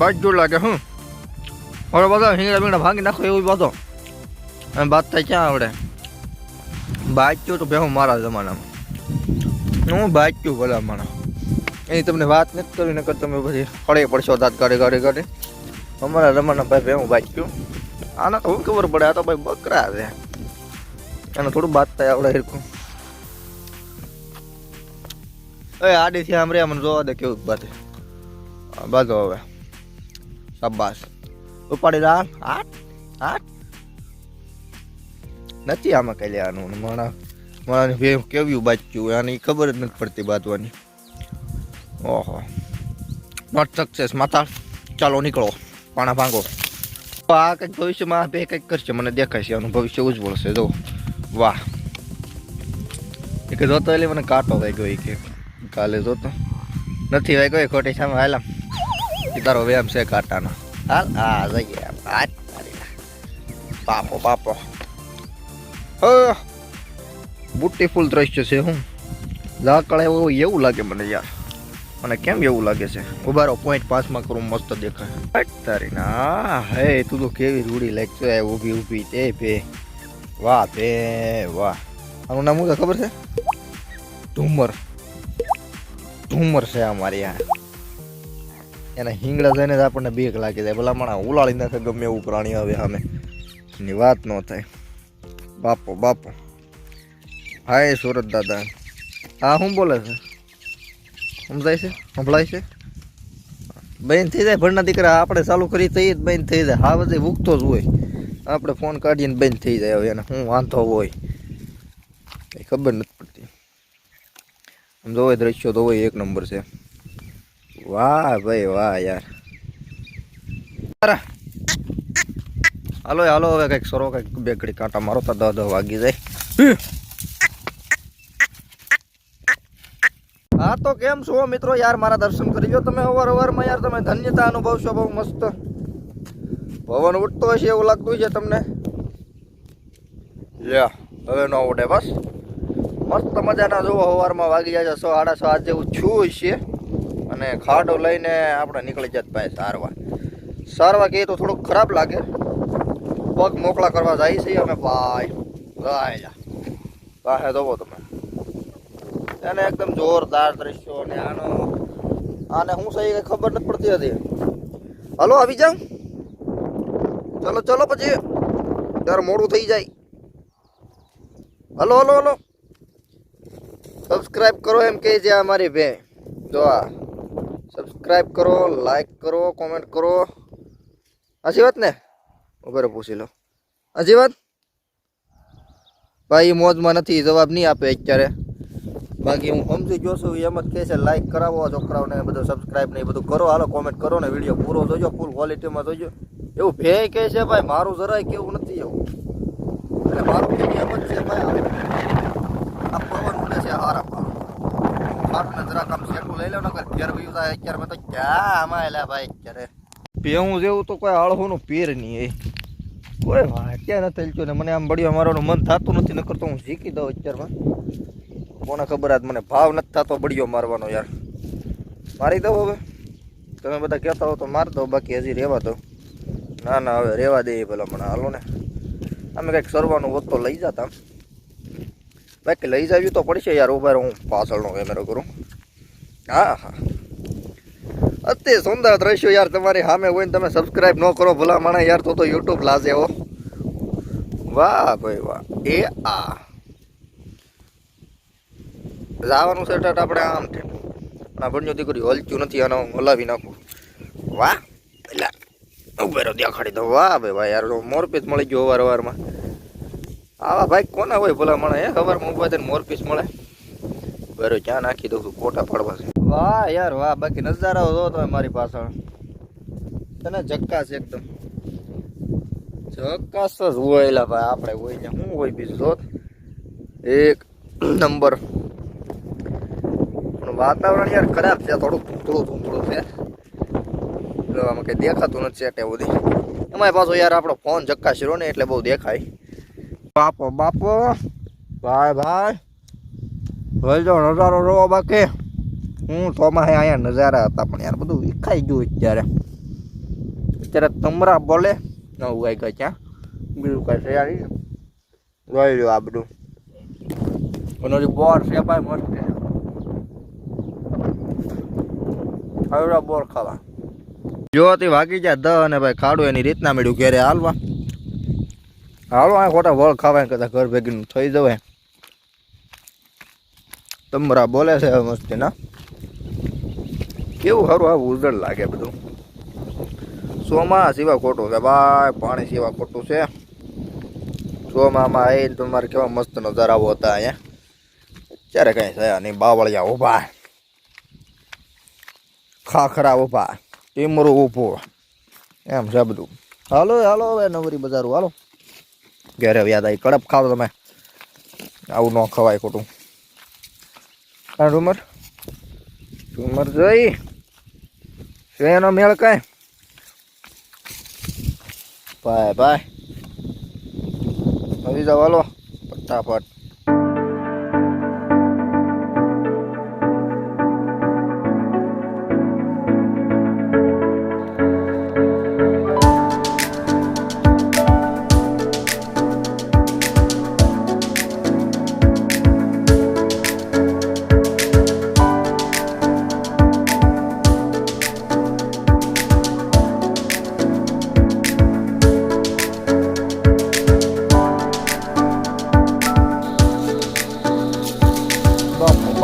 બાજુ લાગે હું હવે બધા હિંગડા બીંગડા ભાંગી નાખો એવું બધો અને બાદ થાય ક્યાં આવડે બાચ્યું તો બેહું મારા જમાનામાં હું બાચ્યું ભલા મારા એની તમને વાત નથી કરી નકર તમે પછી ફળે પડશો દાંત કાઢે કાઢે કાઢે અમારા જમાના ભાઈ બેહું બાચ્યું આના તો હું ખબર પડે આ તો ભાઈ બકરા છે એને થોડું બાત થાય આવડે હિરકું એ આડીથી આમ રે મને જોવા દે કેવું બાતે બાજુ હવે શાબાશ. ઉપાડી રા આઠ આઠ નથી આમાં કઈ લેવાનું. માણા, માણાને બે કેવું બાચ્યું આની ખબર જ નથી પડતી બાંધવાની. ઓહો. નોટ સક્સેસ માતા ચાલો, નીકળો. પાણા ભાંગો. આ કંઈક ભવિષ્યમાં બે કંઈક કરશે. મને દેખાય છે આનું ભવિષ્ય ઉજ્જવળ છે જો. વાહ. એક જોતો એટલે મને કાંટો વાગ્યો એ કે. કાલે જોતો. નથી વાગ્યો એ ખોટી સામે. હાલામ તારો વેમ છે કાંટાનો હાલ આ જઈએ. આ બાપો પાપો બ્યુટીફુલ દ્રશ્ય છે હું. લાકડા એવું એવું લાગે મને યાર. મને કેમ એવું લાગે છે? ઉભારો પોઈન્ટ પાંચમાં કરું, મસ્ત દેખાય. તારી, ના, હે, તું તો કેવી રૂડી એ ઊભી ઊભી, તે, ભે, વાહ ભે વાહ. આનું નામ શું ખબર છે? ઢુમર ઢુમર છે અમારી આ એના હિંગડા જઈને જ આપણને બીક લાગી જાય ભલા માણા ઉલાળી નાખે ગમે એવું પ્રાણી આવે સામે. એની વાત ન થાય. બાપો બાપો. હાય, સુરત દાદા. હા શું બોલે છે? સમજાય છે? સંભળાય છે? બહેન થઈ જાય ભણના દીકરા. આપણે ચાલુ કરી થઈ જ બેન થઈ જાય. હા, બધે ભૂખતો જ હોય. આપણે ફોન કાઢીને બંધ થઈ જાય હવે એને. શું વાંધો હોય. કઈ ખબર નથી પડતી. આમ જોવે દ્રશ્યો તો હોય, એક નંબર છે. વાહ ભાઈ, વાહ યાર. હાલો હાલો, હવે કંઈક સરો કંઈક બે ઘડી કાંટા મારો તો દહ દહ વાગી જાય. હા, તો કેમ છો મિત્રો? યાર, મારા દર્શન કરી લો તમે અવાર અવારમાં યાર, તમે ધન્યતા અનુભવશો બહુ મસ્ત. પવન ઉઠતો હશે એવું લાગતું છે તમને? યા હવે ન ઉઠે બસ. મસ્ત મજાના જોવો સવારમાં વાગી જાય છે. સો સાડા સો આજ જેવું છું છે અને ખાડો લઈને આપણે નીકળી જાય ભાઈ સારવા સારવા કહીએ તો થોડુંક ખરાબ લાગે. પગ મોકળા કરવા જાય છે અમે ભાઈ. ભાઈ પાસે જોવો તમે. એને એકદમ જોરદાર દ્રશ્યો અને આનો. આને હું સહી ખબર નથી પડતી હતી હલો, આવી જાઉં ચલો ચલો પછી. ત્યારે મોડું થઈ જાય. Hello hello hello. સબસ્ક્રાઇબ કરો એમ કે છે અમારી ભે જો આ. સબસ્ક્રાઇબ કરો લાઈક કરો કોમેન્ટ કરો. હજી વાત ને? ઉભેરો પૂછી લો. હજી વાત? ભાઈ, મોજમાં નથી, જવાબ નહીં આપે અત્યારે. બાકી હું સમજી છું, એમ જ કહે છે લાઈક કરાવો, છોકરાઓને બધું સબસ્ક્રાઇબ ને એ બધું કરો. હાલો કોમેન્ટ કરો ને વીડિયો પૂરો જોજો ફૂલ ક્વોલિટીમાં જોજો. એવું ભે કહે છે, ભાઈ, મારું જરાય કેવું નથી એવું. એટલે મારું એમ જ છે, ભાઈ, આ પવન છે, હારા પવન સારું ને આમ સેટું લઈ લો ને અત્યારે તો ક્યાં આમાં એલા ભાઈ અત્યારે ભેહું જેવું તો કોઈ આળહોનું પીર નહીં એ. કોઈ વાંચ્યા નથી થયું ને, મને આમ બળિયો મારવાનું મન થતું નથી, નકર તો હું શીખી દઉં અત્યારમાં. કોને ખબર આજ મને ભાવ નથી થતો બળિયો મારવાનો યાર. મારી દઉં હવે. તમે બધા કહેતા હો તો માર દો બાકી હજી રહેવા દો ના ના, હવે રહેવા દે પેલા મને હાલો ને. અમે કંઈક સરવાનું હોત તો લઈ જતા બાકી લઈ જાવી તો પડશે યાર, ઊભા હું પાછળનો કેમેરો કરું. હા હા. અતિ સુંદર દ્રશ્યો યાર તમારી સામે હોય ને તમે સબસ્ક્રાઈબ ન કરો ભલા માણા યાર, તો તો યુટ્યુબ લાજે હો. વાહ, ભાઈ, વાહ. એ આ. જવાનું છે ટાટ, આપણે આમ છે. આ ભણ્યો દીકરી હલચ્યું નથી, આનો હલાવી નાખું. વાહ, પેલા. ઉભેરો દેખાડી દો વાહ, ભાઈ, વાહ, યાર મોરપીસ મળી ગયો અવાર અવારમાં આવા ભાઈ કોના હોય ભલા મને હે ખબર ઊભા થઈને મોરપીસ મળે. બરો, ક્યાં નાખી દઉં છું? ફોટા પાડવા છે. વાહ યાર, વાહ, બાકી નજારાઓ જો તમે મારી પાછળ. તને જક્કાસ એકદમ. જક્કાશ જ હોયલા ભાઈ, આપણે હોય ને શું હોય બીજું, જો. એક નંબર. પણ વાતાવરણ યાર ખરાબ છે, થોડુંક ધૂંધળું ધૂંધળું છે. આમાં કંઈ દેખાતું નથી એટલે બધી એમાંય પાછો યાર આપણો ફોન જક્કાશીરો ને એટલે બહુ દેખાય. બાપો બાપો. ભાઈ ભાઈ. ભાઈ નજારો જોવો બાકી. હું ચોમાસે અહીંયા નજારા હતા, પણ યાર બધું વિખાઈ ગયું અત્યારે. અત્યારે તમરા બોલે. ન ઉગાઈ ગયા ત્યાં બીજું કાંઈ તૈયારી યાર જોઈ લ્યો આ બધું. અને બોર છે ભાઈ, મસ્ત બોર ખાવા. જો વાગી જાય દ અને ભાઈ ખાડું એની રીતના મળ્યું ઘેરે હાલવા. હાલો, આ ખોટા વળ ખાવાય કદાચ ઘર ભેગીનું થઈ જવાય. તમરા બોલે છે મસ્તી, ના? કેવું સારું આવું ઉજળ લાગે બધું. સોમાં સિવા ખોટું છે, ભાઈ, પાણી સિવા ખોટું છે. સોમામાં આવીને તમારે કેવા મસ્ત નજારાઓ હતા અહીંયા. અત્યારે કઈ થયા નહીં, બાવળિયા ઊભા. ખાખરા ઊભા, ટીમરું ઊભું. એમ છે બધું. હાલો હાલો, હવે નવરી બજારું, હાલો. ઘરે યાદ આવી. કડપ ખાવ તમે. આવું ન ખવાય ખોટું. હા રૂમર. ઝુમર જોઈ. શું એનો મેળ કાંઈ? ભાઈ ભાઈ. આવી જાવ ફટાફટ.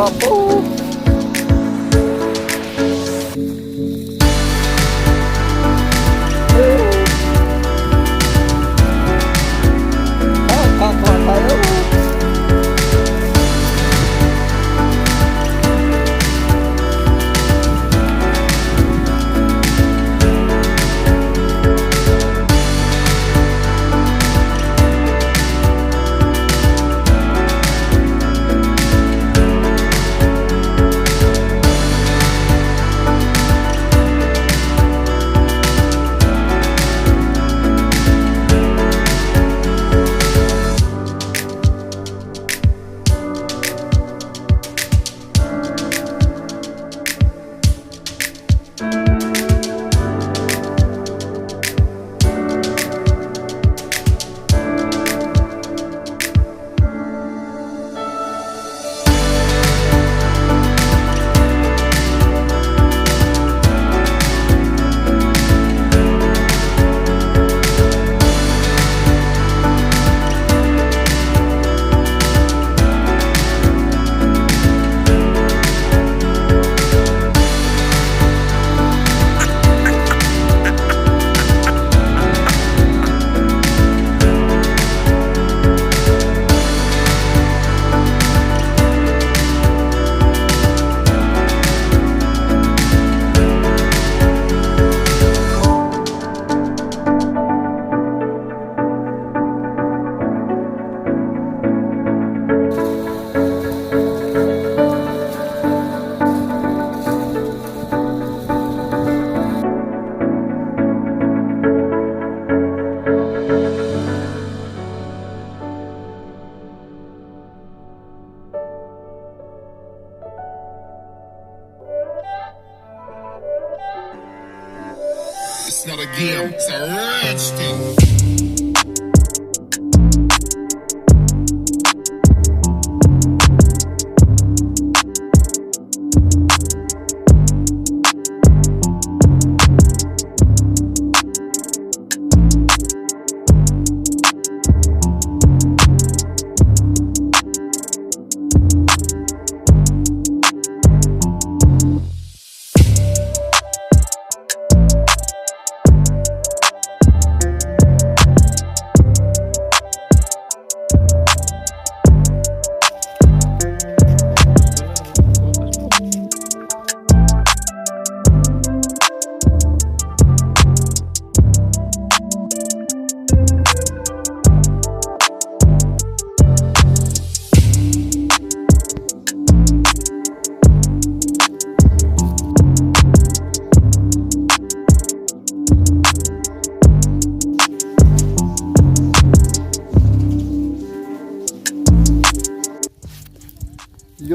બાપુ બાપુ It's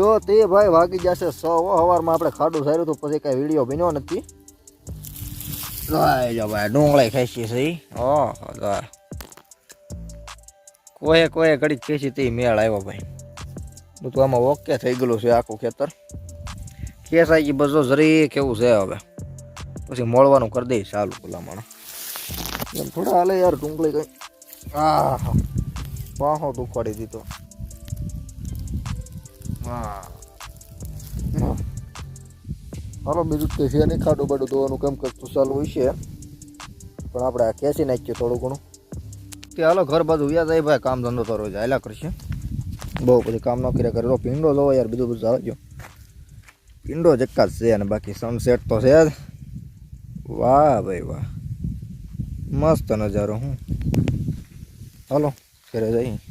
જો તે ભાઈ વાગી જશે સો સવારમાં આપણે ખાડું સાર્યું તો પછી કાંઈ વીડિયો બન્યો નથી. ડુંગળાઈ જો ભાઈ ડુંગળી ખેંચી છે જાય કોઈ કોઈ ઘડી ખેંચી તે મેળ આવ્યો ભાઈ. બધું આમાં ઓકે થઈ ગયેલું છે આખું ખેતર. ખેસાઈ ગઈ બધો જરી કેવું છે હવે. પછી મોળવાનું કરી દઈશ ચાલુ ભલામણ. એમ થોડા હાલે યાર ડુંગળી કઈ. આ બાહો દુખાડી દીધો. હા. હાલો, બીજું તે છે નહીં, ખાડું બાડું ધોવાનું કે કરતું ચાલુ હોય છે. પણ આપણે આ ખેંચી નાખીએ થોડું ઘણું. તે હાલો, ઘર બાજુ વ્યા જાય ભાઈ, કામ ધંધો તો રોજ હાલ્યા કરશે. બહુ પછી કામ ન કર્યા કરે. તો પીંડો જોવો યાર, બીજું બધું આવજો પીંડો જક્કા છે અને બાકી સનસેટ તો છે જ. વાહ ભાઈ વાહ. મસ્ત નજારો હું હાલો, ઘરે જઈએ.